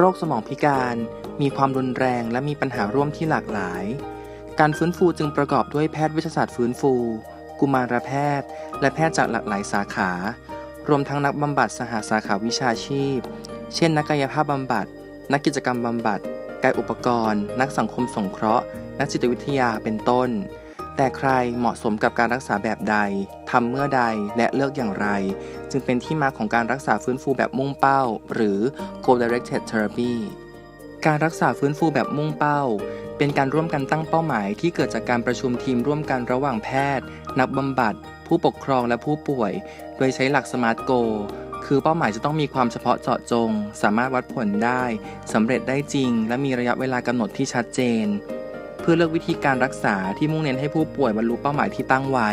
โรคสมองพิการ มีความรุนแรงและมีปัญหาร่วมที่หลากหลาย การฟื้นฟูจึงประกอบด้วยแพทย์วิทยาศาสตร์ฟื้นฟู กุมารแพทย์ และแพทย์จากหลากหลายสาขา รวมทั้งนักบำบัดสหสาขาวิชาชีพ เช่น นักกายภาพบำบัด นักกิจกรรมบำบัด กายอุปกรณ์ นักสังคมสงเคราะห์ นักจิตวิทยาเป็นต้น แต่ใครเหมาะสมกับการรักษาแบบใดทำเมื่อใดและเลือกอย่างไร จึงเป็นที่มาของการรักษาฟื้นฟูแบบมุ่งเป้า หรือ goal directed therapy การรักษาฟื้นฟูแบบมุ่งเป้า เป็นการร่วมกันตั้งเป้าหมายที่เกิดจากการประชุมทีมร่วมกันระหว่างแพทย์ นักบำบัด ผู้ปกครองและผู้ป่วย โดยใช้หลัก SMART Goal คือเป้าหมายจะต้องมีความเฉพาะเจาะจง สามารถวัดผลได้สำเร็จได้จริง และมีระยะเวลากำหนดที่ชัดเจน พื่อเลือกวิธีการรักษาที่มุ่งเน้นให้ผู้ป่วยบรรลุเป้าหมายที่ตั้งไว้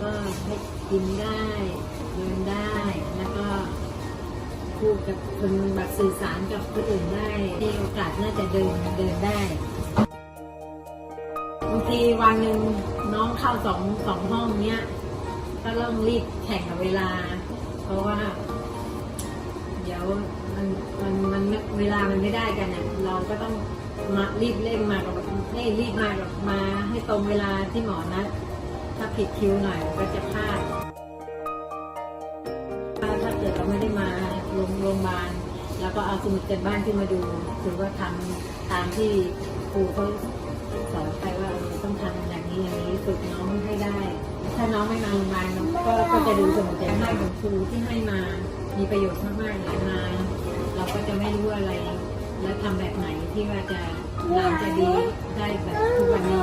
ก็ให้กินได้เดินได้แล้วก็พูดกับคนแบบสื่อสารกับคนอื่นได้มีโอกาสน่าจะเดินเดินได้ ทีวันหนึ่งน้องเข้าสองสองห้องเนี้ยก็ต้องรีบแข่งกับเวลา เพราะว่า เดี๋ยวมันมันมันเวลามันไม่ได้กันอะเราก็ต้องมารีบเร่งมากับให้รีบมากับมาให้ตรงเวลาที่หมอนัดถ้าผิดคิวหน่อยก็จะพลาดถ้าถ้าเกิดเราไม่ได้มาโรงโรงพยาบาลแล้วก็เอาสมุดเกินบ้านขึ้นมาดูถือว่าทำตามที่ครูเขาสอนไป ฝึกน้องให้ได้ ถ้าน้องไม่มาโรงพยาบาลก็ก็จะดูสมุดเกินบ้ของครูที่ให้มา มีประโยชน์มากๆเลยมาเราก็จะไม่รู้อะไร และทำแบบไหนที่ว่าจะงาจะดีได้แบบทุกวันนี้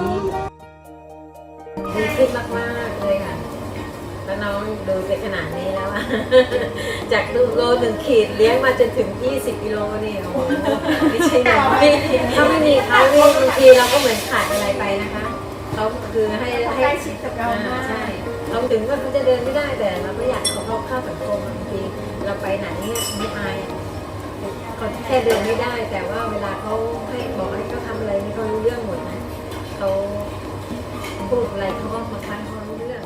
ดีขึ้นมากๆเลยค่ะแล้วน้องดูไปขนาดนี้แล้วอะจากดูโลหนึ่งขีดเลี้ยงมาจนถึง 20กิโลนี่โอ้โหไม่ใช่น้อยถ้าไม่มีเขาบางทีเราก็เหมือนขาดอะไร เขาคือให้ให้ใกล้ชิดกับเรามากใช่เราถึงว่าเขาจะเดินไม่ได้แต่เราก็อยากเขาเข้าข้าสังคมบางทีเราไปไหนเนี่ยไม่อายเขาแค่เดินไม่ได้ แต่ว่าเวลาเขาให้บอกให้เขาทำอะไรนี่เขารู้เรื่องหมดนะเขาพูดอะไรเขาก็บางครั้งเขารู้เรื่อง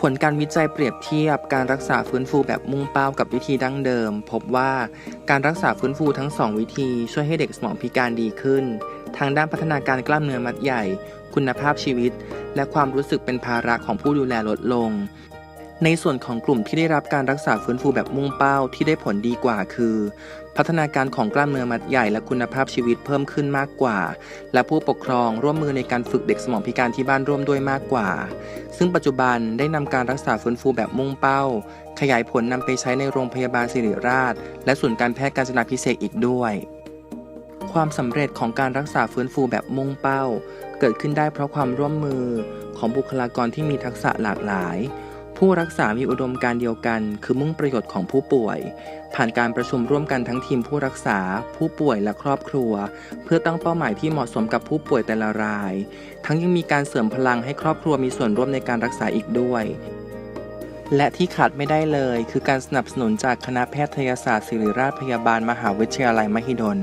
ผลการวิจัยเปรียบเทียบการรักษาฟื้นฟูแบบมุ่งเป้ากับวิธีดั้งเดิม พบว่าการรักษาฟื้นฟูทั้งสองวิธีช่วยให้เด็กสมองพิการดีขึ้น ทางด้านพัฒนาการกล้ามเนื้อมัดใหญ่ คุณภาพชีวิต และความรู้สึกเป็นภาระของผู้ดูแลลดลง ในส่วนของกลุ่มที่ได้รับการรักษาฟื้นฟูแบบมุ่งเป้าที่ได้ผลดีกว่าคือ พัฒนาการของกล้ามเนื้อมัดใหญ่และคุณภาพชีวิตเพิ่มขึ้นมากกว่า และผู้ปกครองร่วมมือในการฝึกเด็กสมองพิการที่บ้านร่วมด้วยมากกว่า ซึ่งปัจจุบันได้นำการรักษาฟื้นฟูแบบมุ่งเป้า ขยายผลนำไปใช้ในโรงพยาบาลศิริราช และศูนย์การแพทย์การจนาพิเศษอีกด้วย ความสำเร็จของการรักษาฟื้นฟูแบบมุ่งเป้า เกิดขึ้นได้เพราะความร่วมมือของบุคลากรที่มีทักษะหลากหลาย ผู้รักษามีอุดมการเดียวกัน คือมุ่งประโยชน์ของผู้ป่วย ผ่านการประชุมร่วมกันทั้งทีมผู้รักษา ผู้ป่วยและครอบครัว เพื่อตั้งเป้าหมายที่เหมาะสมกับผู้ป่วยแต่ละราย ทั้งยังมีการเสริมพลังให้ครอบครัวมีส่วนร่วมในการรักษาอีกด้วยและที่ขาดไม่ได้เลย คือการสนับสนุนจากคณะแพทยศาสตร์ศิริราชพยาบาลมหาวิทยาลัยมหิดล